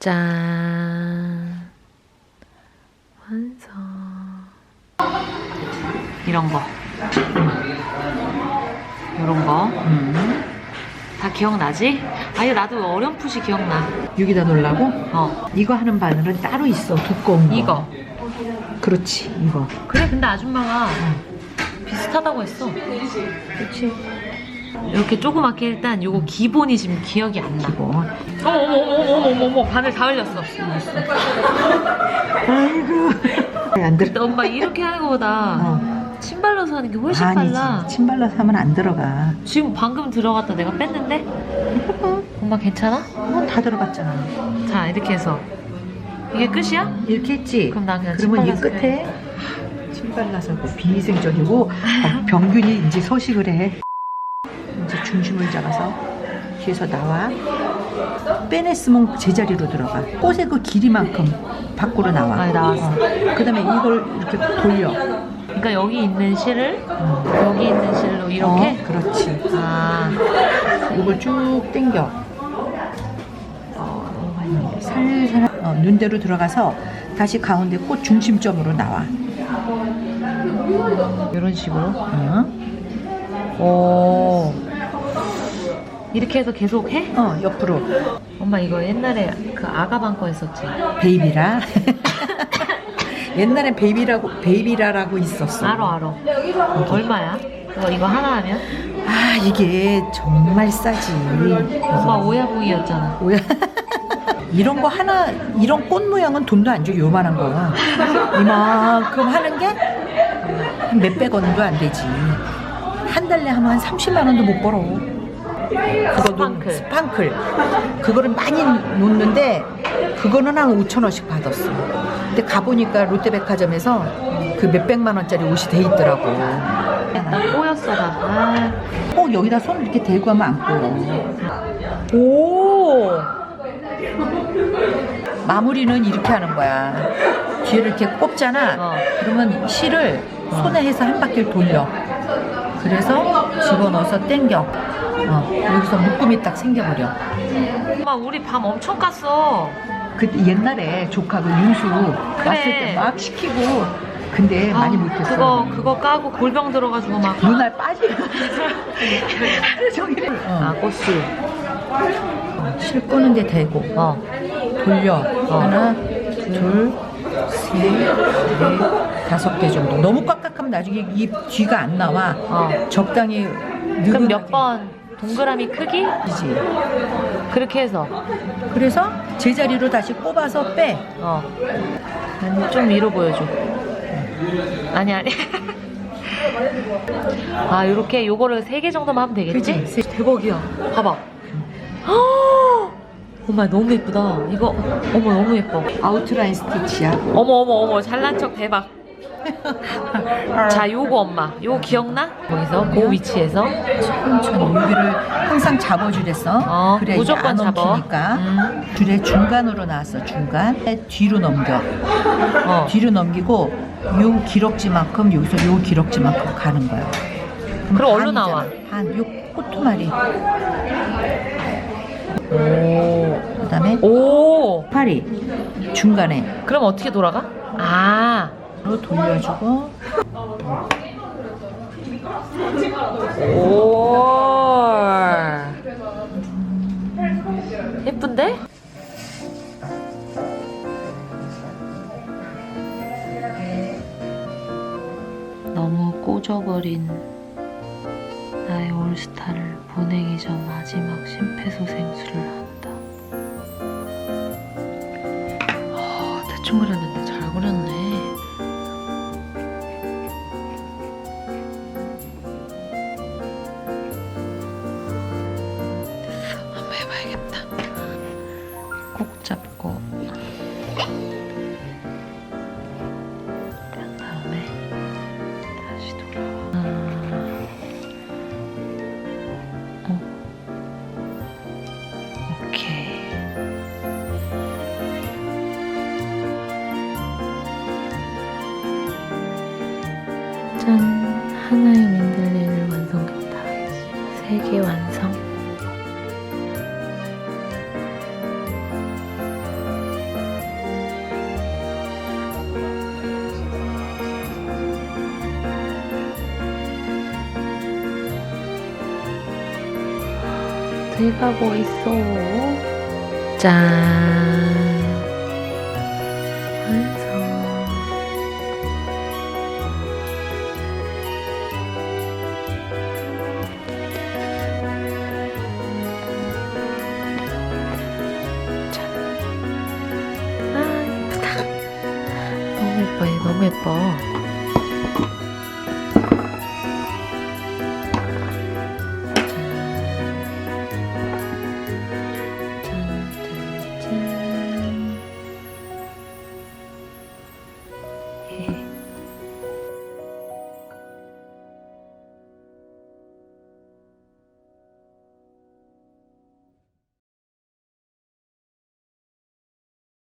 짠. 완성. 이런 거. 이런 거. 음. 다 기억나지? 아니 나도 어렴풋이 기억나. 여기다 놓으려고? 어. 이거 하는 바늘은 따로 있어 두꺼운 거 이거. 그렇지 이거 그래 근데 아줌마가 비슷하다고 했어. 그렇지 이렇게 조그맣게 일단 요거 기본이 지금 기억이 안 나. 이거 어머 어머 어머 어머 어머 바늘 다 흘렸어. 아이고 안 들어 근데 엄마 이렇게 하는 거보다 어. 침 발라서 하는 게 훨씬 아니지 빨라. 침 발라서 하면 안 들어가 지금 방금 들어갔다 내가 뺐는데? 엄마 괜찮아? 어, 다 들어갔잖아 자 이렇게 해서 이게 끝이야? 이렇게 했지 그럼 나 그냥 침 그러면 이 발라서 끝에 침 발라서 그 비위생적이고 어, 병균이 이제 서식을 해 중심을 잡아서 뒤에서 나와 빼냈으면 제자리로 들어가. 꽃의 그 길이만큼 밖으로 나와. 아, 나왔어. 그 다음에 이걸 이렇게 돌려. 그러니까 여기 있는 실을 어. 여기 있는 실로 이렇게? 어, 그렇지. 아. 이걸 쭉 당겨. 어, 많이 살살 어, 눈대로 들어가서 다시 가운데 꽃 중심점으로 나와. 이런 식으로? 어, 오 이렇게 해서 계속 해? 어 옆으로. 엄마 이거 옛날에 그 아가방 거 했었지? 베이비라? 옛날엔 베이비라고 베이비라라고 있었어. 알어 알어. 얼마야? 이거, 이거 하나 하면? 아 이게 정말 싸지. 엄마 오야붕이었잖아. 뭐야. 이런 거 하나 이런 꽃 모양은 돈도 안 줘 요만한 거. 이만큼 하는 게 몇백 원도 안 되지. 한 달에 하면 한 30만 원도 못 벌어 그거 놓- 스판클. 스판클 그거를 많이 놓는데 그거는 한 5천 원씩 받았어 근데 가보니까 롯데백화점에서 그 몇백만 원짜리 옷이 돼 있더라고 나 꼬였어 나 아. 꼭 여기다 손 이렇게 대고 하면 안 꼬여 오 마무리는 이렇게 하는 거야. 뒤를 이렇게 꼽잖아. 어. 그러면 실을 손에 해서 한 바퀴를 돌려. 그래서 집어넣어서 당겨. 어, 여기서 묶음이 딱 생겨버려. 엄마 우리 밤 엄청 깠어 그 옛날에 조카 그 윤수 그래. 왔을 때 막 시키고 근데 많이 아, 못했어. 그거 그거 까고 골병 들어가지고 막 눈알 빠지고 하루 종일. 아 어, 꽃술 실 끄는데 대고 어 돌려. 하나, 둘, 셋, 넷, 다섯 개 정도. 너무 꽉꽉하면 나중에 이 뒤가 안 나와. 어. 적당히 그럼 몇 번 동그라미 크기 이지. 그렇게 해서 그래서 제자리로 다시 꼽아서 빼. 어. 아니 좀 위로 보여줘. 아니 아니. 아 이렇게 요거를 세 개 정도만 하면 되겠지? 그치? 대박이야. 봐봐. 헉! 엄마 너무 예쁘다. 이거 어머 너무 예뻐. 아웃라인 스티치야. 어머 어머 어머 잘난 척 대박. 자 요거 엄마 요거 기억나? 거기서 그 위치에서 천천히 여기를 항상 잡아주랬어. 어, 그래 무조건 안 잡아. 엉키니까. 음. 줄에 중간으로 나왔어. 중간. 뒤로 넘겨. 어. 뒤로 넘기고 요 기럭지만큼 여기서 요 기럭지만큼 가는 거야. 그럼 어디로 반이잖아. 나와? 반. 요 꼬투마리. 오. 그다음에 오. 팔이 중간에 그럼 어떻게 돌아가? 아. 로 돌려주고 오. 예쁜데? 너무 꼬져버린 나의 올스타를 보내기 전 마지막 심폐소생술을 한다. 어, 대충 그렸는데 그 다음에 다시 돌아와. 아, 어. 오케이. 짠! 하나의 민들레를 완성했다. 세 개 완성. 돼가고 있어. 짠. 완성. 짠. 아, 예쁘다. 너무 예뻐, 얘 너무 예뻐.